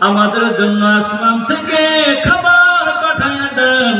আমাদের জন্য আসমান থেকে খাবার পাঠায়া দেন।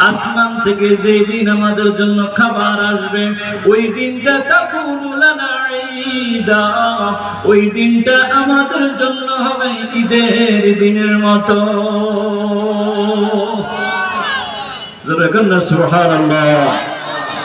আসমান থেকে যেই দিন আমাদের জন্য খাবার আসবে, ওই দিনটা ঈদা। ওই দিনটা আমাদের জন্য হবে ঈদের দিনের মতো। সুবহানাল্লাহ।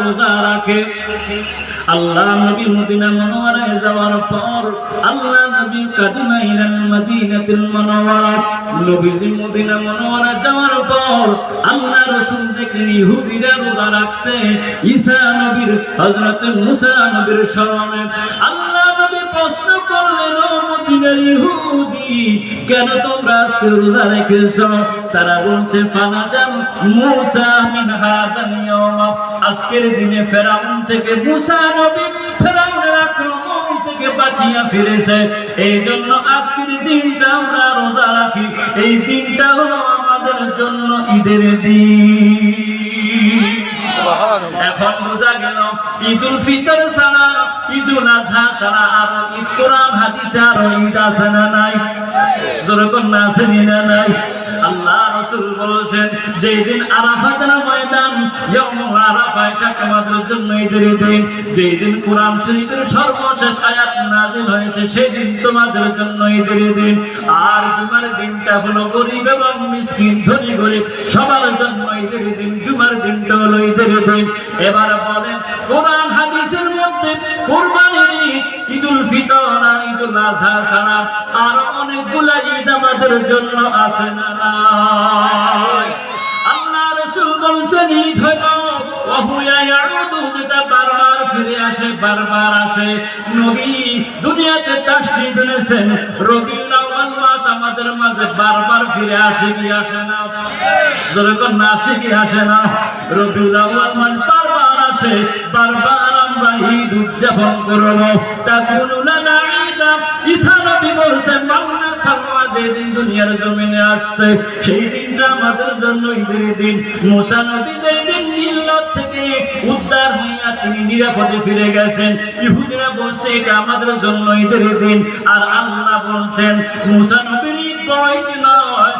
রোজা রাখে। আল্লাহ নবী মদিনা মনোয়ারায় যাওয়ার পর আল্লাহ নবী কাদিমা মদিনাতুল মুনাওয়ারা নবীজি মদিনা মনোয়ারা যাওয়ার পর আল্লাহ রাসূল দেখলেন ইহুদিরা রোজা রাখছে। ঈসা নবীর, হযরত মুসা নবীর শরণে আল্লাহ প্রশ্ন করলেন মদিনার ইহুদি। কেন তোমরা আজকে রোজা রেখেছ? তারা বলছে ফানাজাম মুসা মিন হাযাল ইয়াওম আজকের দিনে ফেরাউন থেকে মুসা নবী ফেরাউনের আক্রমণ থেকে বাঁচিয়া ফিরেছে। এই জন্য আজকের দিনটা আমরা রোজা রাখি। এই দিনটা হলো আমাদের জন্য ঈদের দিন। এখন বোঝা গেল। ঈদুল ফিতর ছাড়া ঈদুল আজহা ছাড়া আর কোরআন হাদিসে আর ঈদ না নাই? যেরকম না আছে না নাই? আল্লাহ রাসূল বলেছেন, যেই দিন আরাফাতের ময়দান ইয়াউম আরাফা, এটা জন্য ঈদের দিন। যেই দিন কোরআন শরীফের সর্বশেষ আয়াত নাযিল হয়েছে, সেই দিন তোমাদের জন্য ঈদের দিন। আর জুমার দিনটা হলো গরিব এবং মিসকিন, ধনী গরিব, সবার জন্য ঈদের দিন, জুমার দিনটা হলো ঈদের দিন। এবার বলেন, কোরআন ঈদুল ফিতর ঈদুল আজহা ছাড়া আরও অনেকগুলা ঈদ আমাদের জন্য আছে না? আল্লাহ রাসূল বলছেন, ঈদ হলো বারবার ফিরে আসে, বারবার আসে। নবী দুনিয়াতে আউয়াল মাস আমাদের মাঝে বারবার ফিরে আসে কি আসে না? যেরকম না, আসে কি আসে না? আউয়াল মাস বারবার আসে, বারবার আমরা উদযাপন করব। দিনটা আমাদের জন্য ঈদের দিন। বলছে আমাদের জন্য দিন। আর আল্লাহ বলছেন, মুসা নবীর ঈদ নয়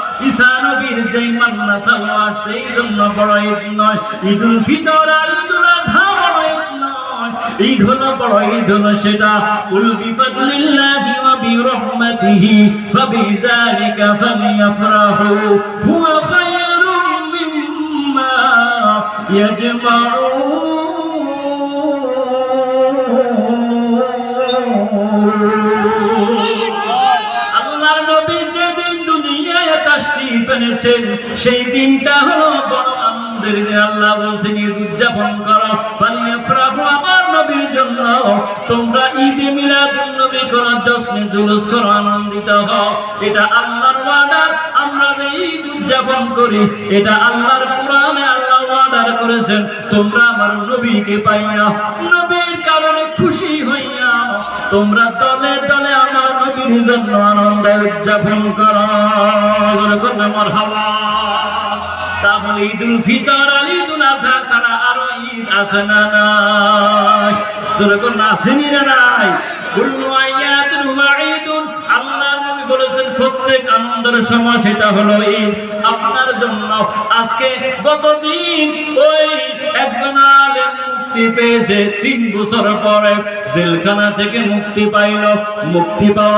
যেই মান্না সালওয়া সেই জন্য বড় ঈদ নয়। ঈদুল ফিতর আর ঈদুল ঈদ হলো বড় ঈদ হলো সেটা কুল বিফাদলিল্লাহি ওয়া বিরহমাতিহি, ফাবিযালিকা ফালইফরাহু হুয়া খায়রুম মিম্মা ইয়াজমাউন। সেই দিনটা হলো বড় আনন্দের দিন। আল্লাহ বলছেন, ঈদ উদযাপন করো জুলুস করো, আনন্দিত হও। এটা আল্লাহর ওয়াদার আমরা যে ঈদ উদযাপন করি, এটা আল্লাহর কোরআনে আল্লাহ ওয়াদার করেছেন, তোমরা আমার নবীকে পাইয়া, নবীর কারণে খুশি হইয়া, তোমরা দলে দলে আমার নবীর জন্য আনন্দ উদযাপন করো। আমার হাওয়া তাহলে ঈদুল ফিতর আর ঈদুল আজহা ছাড়া আরও ঈদ আছে না নাই? যেরকম আসেনি না নাই? প্রত্যেক আনন্দের সময় সেটা হলো এই আপনার জন্য। আজকে গতদিন ওই একজন মুক্তি পেয়েছে, তিন বছর পরে জেলখানা থেকে মুক্তি পাইল। মুক্তি পাওয়া